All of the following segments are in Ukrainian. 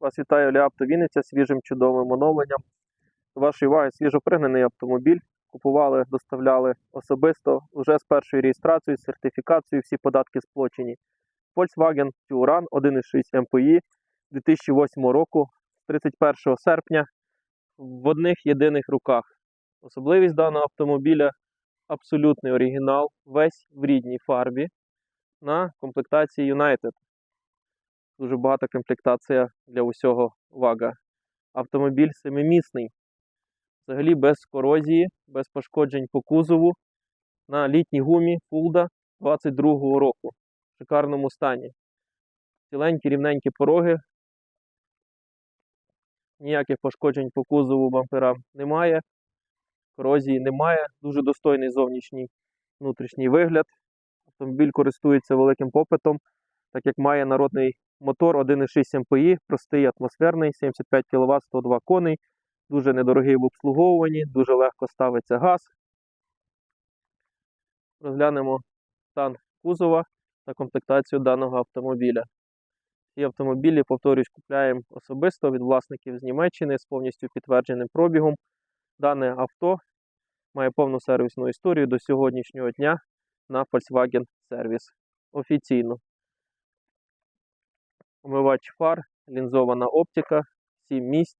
Вас вітає Леапто Вінниця свіжим чудовим оновленням. Вашої уваги свіжопригнаний автомобіль. Купували, доставляли особисто вже з першою реєстрацією, сертифікацією, всі податки сплочені. Volkswagen Touran 1.6 MPI 2008 року, з 31 серпня, в одних єдиних руках. Особливість даного автомобіля абсолютний оригінал, весь в рідній фарбі на комплектації United. Дуже багата комплектація для усього вага. Автомобіль семимісний, взагалі без корозії, без пошкоджень по кузову на літній гумі Фулда 22-го року в шикарному стані. Ціленькі рівненькі пороги. Ніяких пошкоджень по кузову бамперам немає. Корозії немає. Дуже достойний зовнішній внутрішній вигляд. Автомобіль користується великим попитом, так як має народний мотор 1,6 МПІ, простий атмосферний, 75 кВт, 102 коней, дуже недорогий в обслуговуванні, дуже легко ставиться газ. Розглянемо стан кузова та комплектацію даного автомобіля. Ці автомобілі, повторюсь, купляємо особисто від власників з Німеччини з повністю підтвердженим пробігом. Дане авто має повну сервісну історію до сьогоднішнього дня на Volkswagen Service офіційно. Омивач фар, лінзована оптика, 7 місць,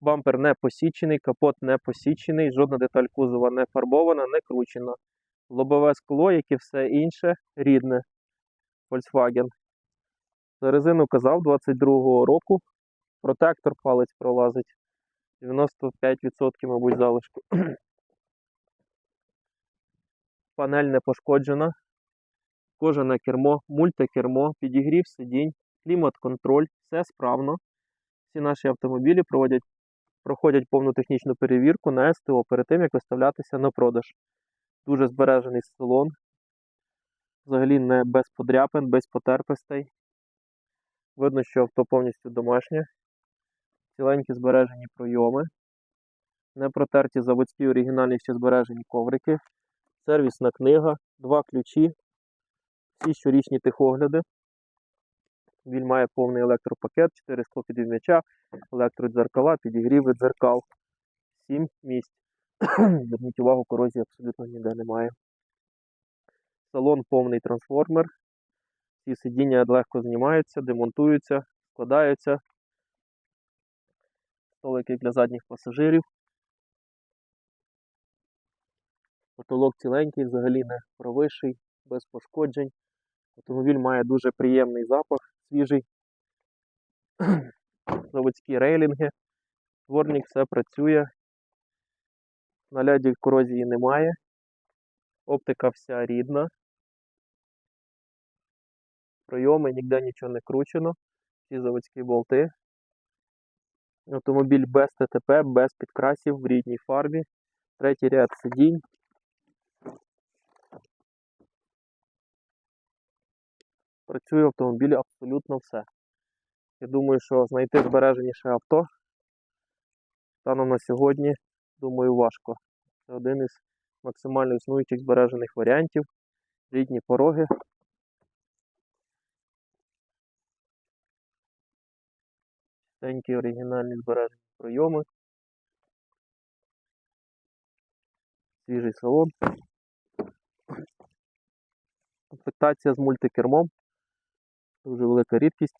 бампер не посічений, капот не посічений, жодна деталь кузова не фарбована, не кручена. Лобове скло, як і все інше, рідне Volkswagen. За резину казав 22-го року. Протектор палець пролазить. 95%, мабуть, залишку. Панель не пошкоджена. Кожане кермо, мультикермо, підігрів сидінь, клімат-контроль, все справно. Всі наші автомобілі проводять, проходять повну технічну перевірку на СТО перед тим, як виставлятися на продаж. Дуже збережений салон. Взагалі не без подряпин, без потерпостей. Видно, що авто повністю домашнє. Ціленькі збережені пройоми. Не протерті заводські оригінальні збережені коврики. Сервісна книга, два ключі, всі щорічні техогляди. Він має повний електропакет, 4 склопідвім'яча, електродзеркала, підігріви дзеркал. 7 місць. Зверніть увагу, корозії абсолютно ніде немає. Салон повний трансформер. Ці сидіння легко знімаються, демонтуються, складаються. Столики для задніх пасажирів. Потолок ціленький, взагалі не провисший, без пошкоджень. Автомобіль має дуже приємний запах, свіжий. Заводські рейлінги. Дворник все працює. На ляді корозії немає. Оптика вся рідна. Пройоми, ніде нічого не кручено. Всі заводські болти. Автомобіль без ТТП, без підкрасів в рідній фарбі. Третій ряд сидінь. Працює в автомобілі абсолютно все. Я думаю, що знайти збереженіше авто станом на сьогодні, думаю, важко. Це один із максимально існуючих збережених варіантів. Рідні пороги. Чистенькі оригінальні збережені пройоми. Свіжий салон. Комплектація з мультикермом. Дуже велика рідкість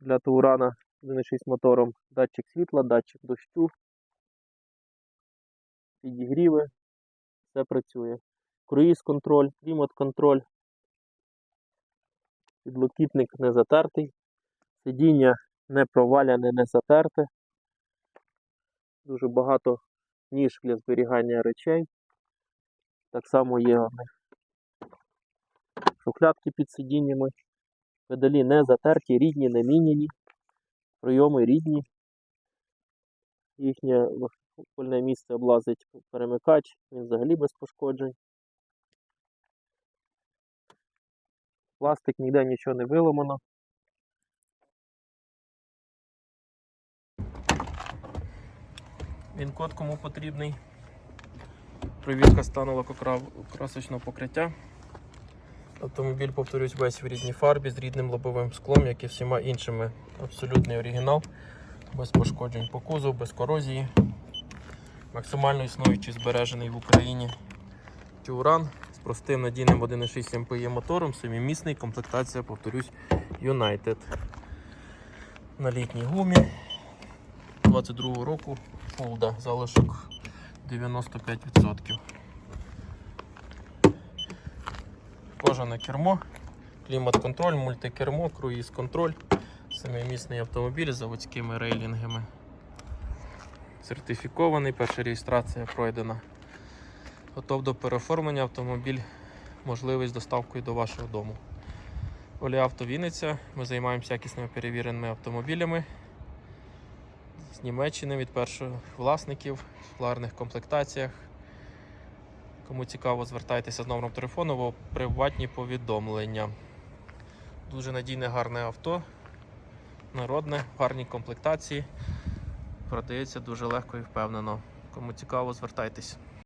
для Таурана 1.6 мотором. Датчик світла, датчик дощу, підігріви, все працює. Круїз контроль, клімат контроль. Підлокітник не затертий. Сидіння не проваляне, не затерте. Дуже багато ніж для зберігання речей. Так само є в них шухлядки під сидіннями. Педалі не затерті, рідні, не міняні. Прийоми рідні. Їхнє польне місце облазить перемикач, він взагалі без пошкоджень. Пластик ніде нічого не виламано. Він код кому потрібний. Провірка стану лакокрасочного покриття. Автомобіль, повторюсь, весь в рідній фарбі з рідним лобовим склом, як і всіма іншими. Абсолютний оригінал, без пошкоджень по кузову, без корозії. Максимально існуючий збережений в Україні Тюран з простим надійним 1,6 МПІ мотором, семимісний, комплектація, повторюсь, United. На літній гумі 22 року Фулда, залишок 95%. Кожане кермо, клімат-контроль, мультикермо, круїз-контроль, семимісний автомобіль з заводськими рейлінгами. Сертифікований, перша реєстрація пройдена. Готов до переоформлення автомобіль, можливість доставкою до вашого дому. Оліавто Вінниця. Ми займаємося якісними перевіреними автомобілями з Німеччини від перших власників в гарних комплектаціях. Кому цікаво, звертайтеся з номером телефону або приватні повідомлення. Дуже надійне гарне авто, народне, в гарній комплектації. Продається дуже легко і впевнено. Кому цікаво, звертайтеся.